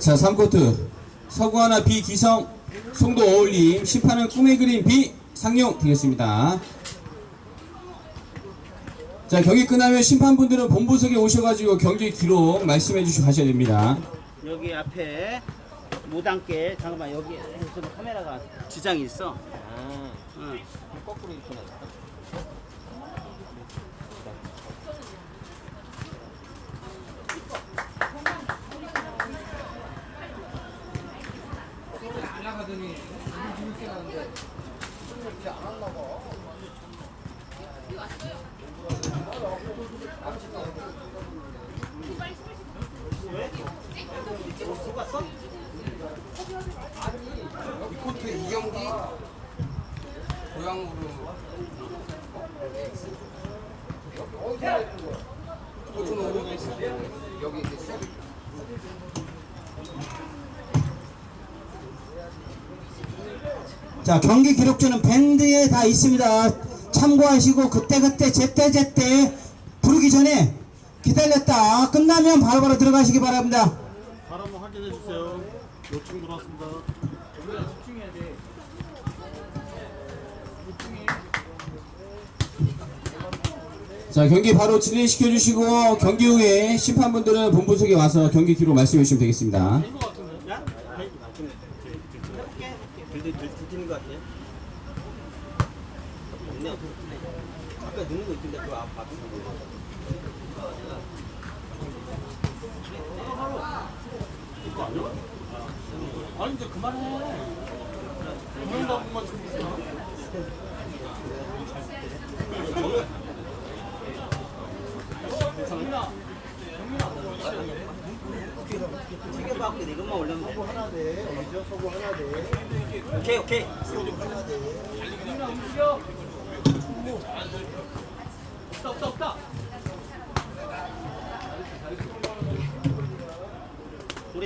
자, 3코트. 서구 하나 B 기성, 송도 어울림, 심판은 꿈의 그림 B 상용 되겠습니다. 자, 경기 끝나면 심판분들은 본부석에 오셔가지고 경기 기록 말씀해 주시고 가셔야 됩니다. 여기 앞에 못 앉게 잠깐만 여기 무슨 카메라가 지장이 있어. 아, 응. 거꾸로 이렇게 나 속았어? 이 코트 이 경기 고향으로 코트는 여기 이제 수 자, 경기 기록주는 밴드에 다 있습니다. 참고하시고 그때그때 제때제때 부르기 전에 기다렸다 끝나면 바로바로 들어가시기 바랍니다. 발 한번 확인해 주세요. 요청 들어왔습니다. 자, 경기 바로 진행시켜 주시고 경기 후에 심판분들은 본부석에 와서 경기 기록 말씀해 주시면 되겠습니다. 야? 해볼게. 들들 들 들리는 것 같아. 없네 없네. 아까 넣는 거 있던데 그거 앞 앞에. 아니 이제 그만해. 그만 방법만 좀 보세요. 시계 받고 이것만 올리면 돼. 하나 돼 먼저 서고 하나 돼 오케이 오케이. 없다 없다 없다.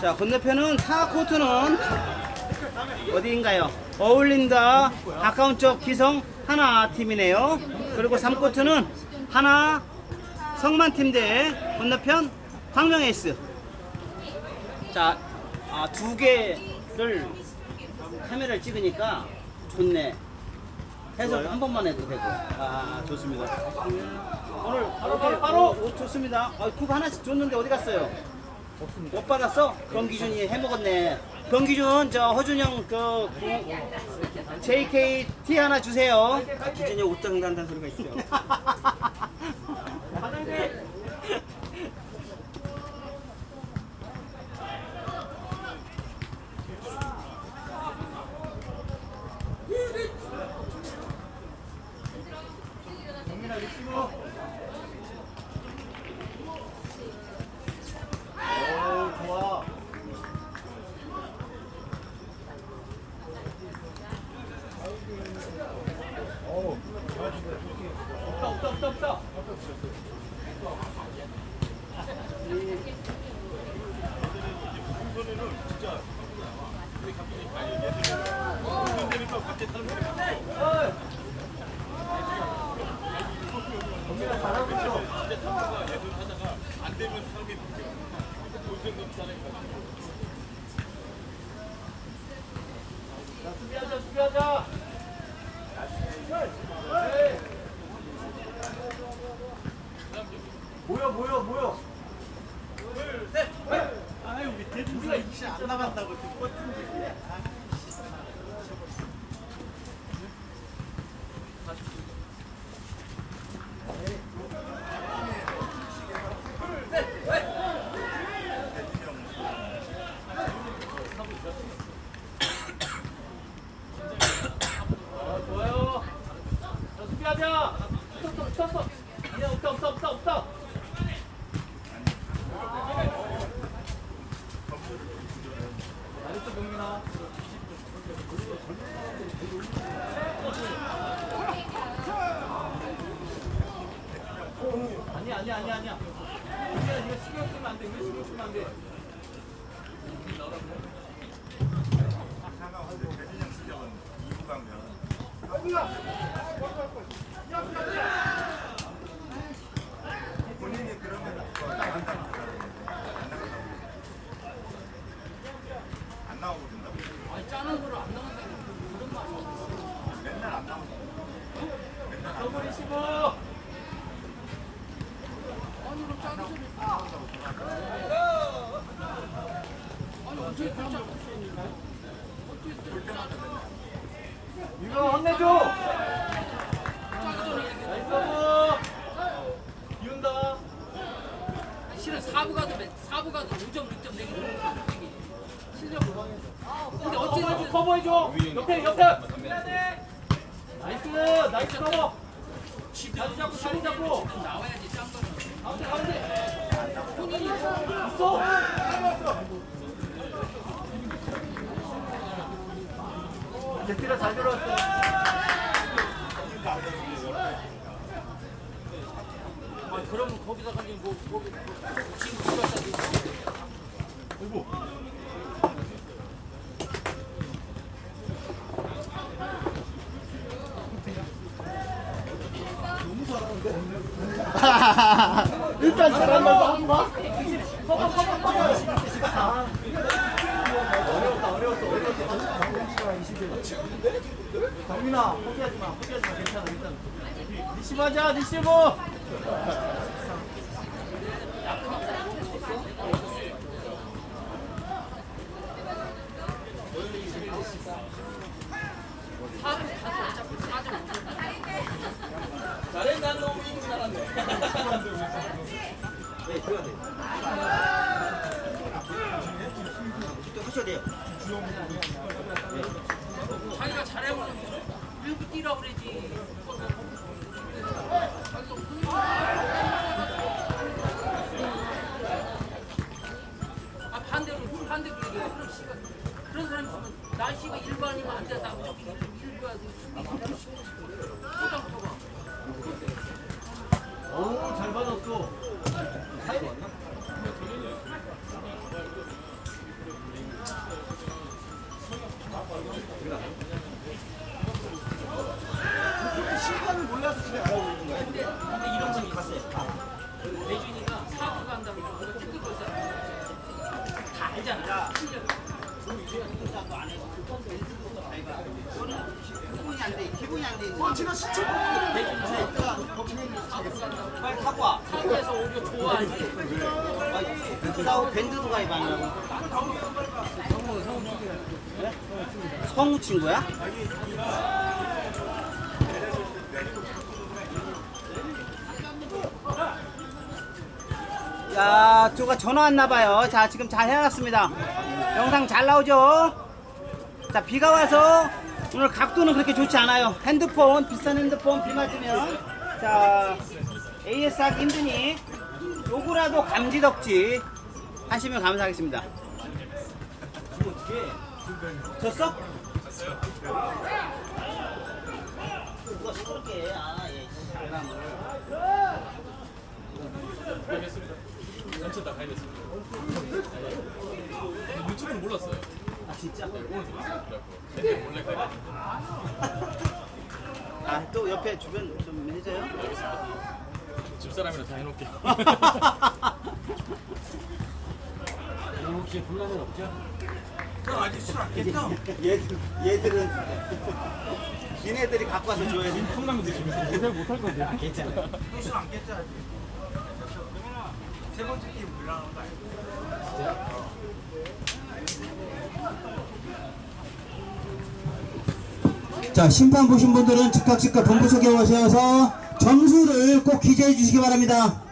자 건너편은 타 코트는 어디인가요? 어울린다 가까운 쪽 기성 하나 팀이네요. 그리고 3코트는 하나 성만 팀 대 건너편 광명 에이스. 자, 아, 두 개를 카메라를 찍으니까 좋네. 해서 한 번만 해도 되고. 아, 좋습니다. 오늘 바로 바로 바로 오, 좋습니다. 아, 쿡 하나씩 줬는데 어디 갔어요? 못 받았어? 경기준이 해먹었네. 경기준 저 허준 형그 JKT 하나 주세요. 기준이 옷장 난다는 소리가 있어요. 없다 없다 없다 없다. 자, 수비하자 수비하자. 모여 모여 모여. 둘 셋. 아유 우리 대중가 이씨 안 나간다고 지 아니야 아니야 아니야 아니야. 이거 신경 쓰면 안돼. 우리 신경 쓰면 안돼. 배진영 쓰려면 2부 가면. possible. 있어. 제티가 잘 들어왔어. 아, 그러면 거기다가 이제 뭐, 뭐, 뭐 지금 들어왔다 일단 잘한다. 한 번. 커버, 커버, 커버. 아. 어려웠다, 어려웠어, 어려웠어. 정민아, 포기하지 마, 포기하지 마, 괜찮아, 일단. 니심 하자, 4점 5점 또 하셔야 돼요. 자기 어, 밴드도 가입하냐고. 성우 친구야? 야, 저가 전화 왔나봐요. 자, 지금 잘 해놨습니다. 영상 잘 나오죠? 자, 비가 와서 오늘 각도는 그렇게 좋지 않아요. 핸드폰, 비싼 핸드폰 비 맞으면. 자, AS 하기 힘드니 요거라도 감지덕지 하시면 감사하겠습니다. 졌어? 누가 시끄럽게 해. 아, 예. 사람을. 유튜브는 몰랐어요. 아, 진짜? 그래갖고 몰래 가야 아, 또 옆에 주변 좀 해줘요. 집사람이라 다 해놓을게. 혹시 불만은 없죠? 얘들, 얘들은 니네들이 갖고 와서 줘야지. 드시면 대답 못할 건데. 괜찮아. 자 심판 보신 분들은 즉각 즉각 본부석에 오셔서 점수를 꼭 기재해 주시기 바랍니다.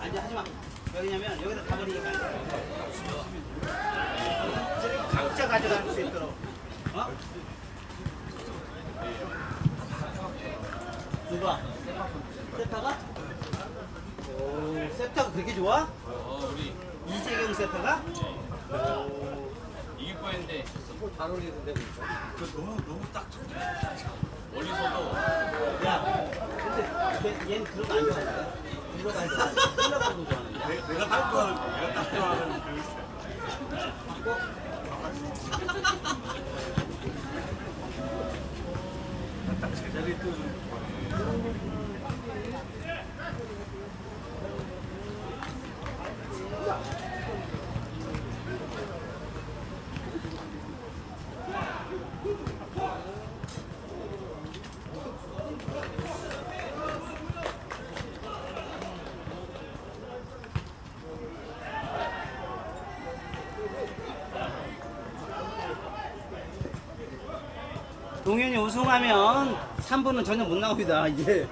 아니 하지 마. 왜냐면 여기다 다 버리니까. 각자 가져갈 수 있도록. 어? 누가? 세타가? 오, 세타가 그렇게 좋아? 어 우리 이재경 세타가? 이길 뻔했는데 잘 어울리는데 그 너무 너무 딱. 멀리서도 야, 근데 걔- 얘는 그런 거안 좋아하는데? 이거 안 좋아하는데? 흘러가는 거 좋아하는데? 내가 딱 좋아하는 내가 딱 좋아하는 그 딱 제자리 또 동현이 우승하면 3분은 전혀 못 나옵니다. 이제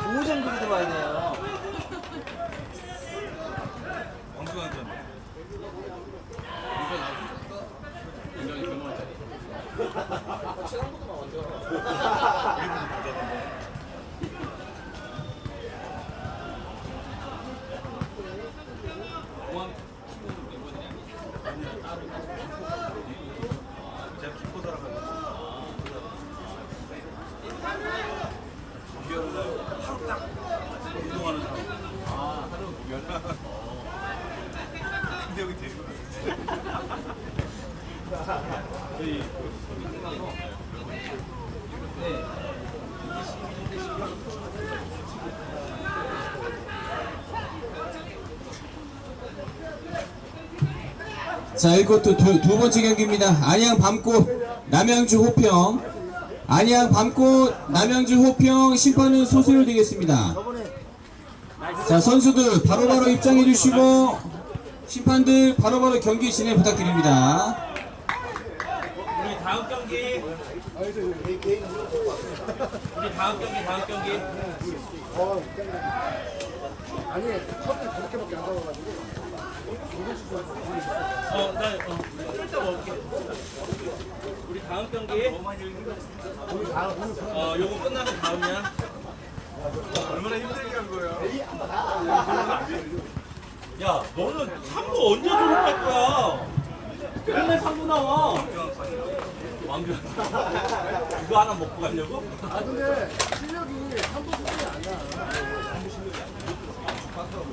5점 그리 들어와야 돼요. 왕중한전 이거 나왔어. 인정이 100만 원짜리. 공항 친구 멤버들이 아니야. 제가 키포 살아가지고. 하루 딱 운동하는 사람. 아, 하루 열. 근데 여기 데리고 저희 자, 이것도 두, 두 번째 경기입니다. 안양 밤꽃 남양주 호평. 안양 밤꽃 남양주 호평 심판은 소수를 되겠습니다. 자, 선수들 바로 바로 입장해 주시고 심판들 바로 바로 경기 진행 부탁드립니다. 우리 다음 경기 우리 다음 경기 다음 경기. 아니 처음에 그렇게밖에 안 나와가지고. 어 나 어, 일단 먹을게. 우리 다음 경기. 어 요거 끝나면 다음이야. 얼마나 힘들게 한 거야? 야 너는 3부 언제 졸업할 거야? 맨날 3부 나와. 왕규 이거 하나 먹고 가려고? 아 근데 실력이 한국 수준이 아니야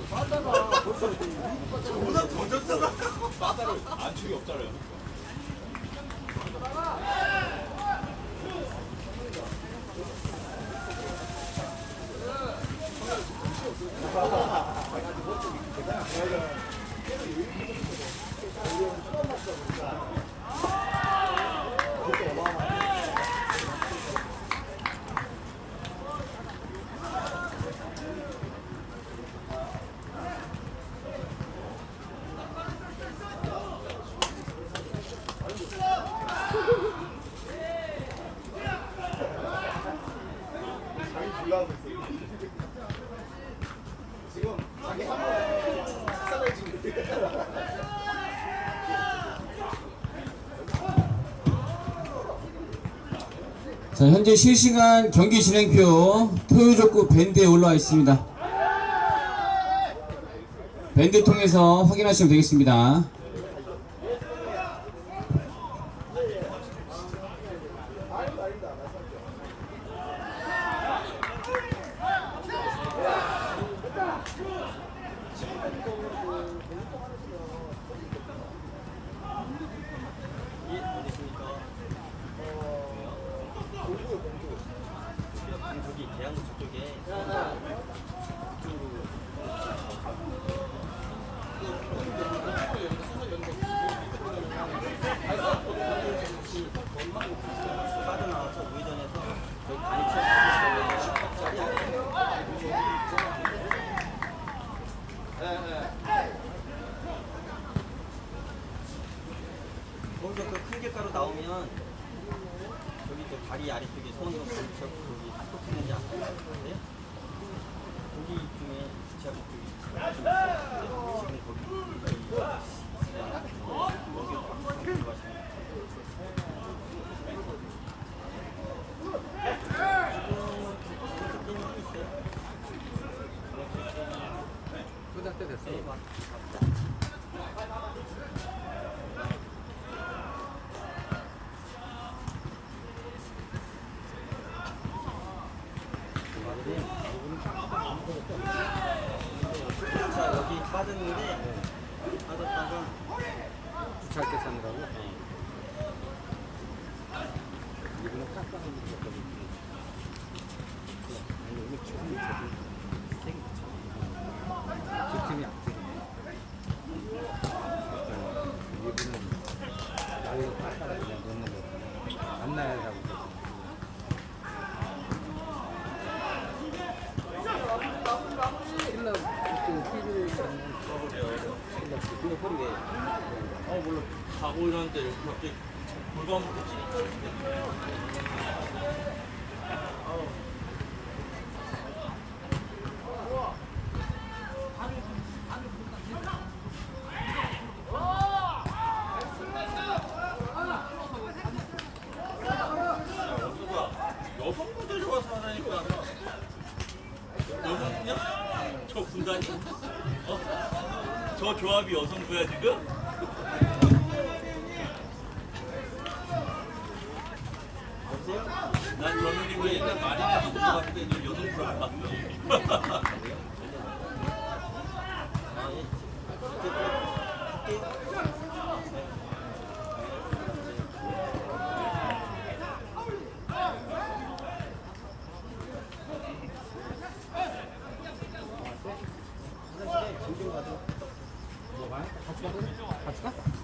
빠다가 벌써 보다 더 졌잖아 바다를 안축이 없잖아요 자, 현재 실시간 경기 진행표 토요족구 밴드에 올라와 있습니다. 밴드 통해서 확인하시면 되겠습니다. 다리 아래쪽에 손으로 걸쳐 거기 탁붙이는지 안 보이는데요. 거기 중에 지압이 쪽이 지금 거기 먹여 들어가시는 받았는데 받았다가 부착해 산다고? 이거는 깎아서 무조건 아니 오늘 기분이 좋은 생 좋죠. 그 팀이 안 돼. 가고 이러는데 여기 갑자기 찌니까 여성분들이 난 저누님이 옛날 말이나 듣고 봤는데 이제 여성부라고 봤어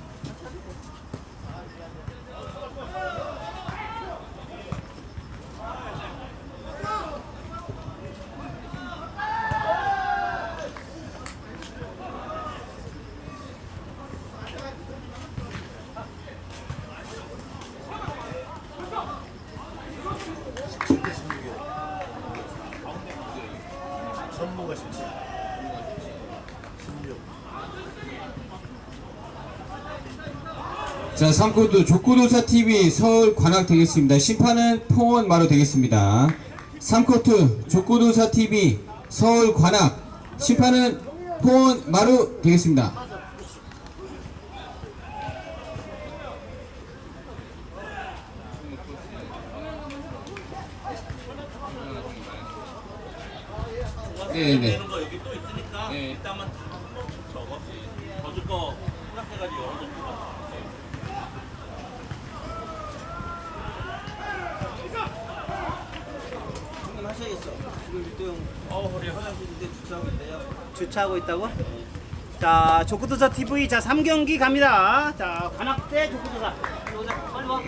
자, 3코드 족구도사 TV 서울 관악 되겠습니다. 심판은 포원 마루 되겠습니다. 3코트 족구도사 TV 서울 관악 심판은 포원 마루 되겠습니다. 네네. 또 있으니까 일단만 다 적어 젖을 거 생각해가지고 열어놓고 가. 하셔야겠어. 지금 일도형 어 허리 화장실 인데 주차하고 있대요. 주차하고 있다고? 자, 족구도사 TV 자 3경기 갑니다. 자, 관악대 족구도사. 오자, 빨리 와.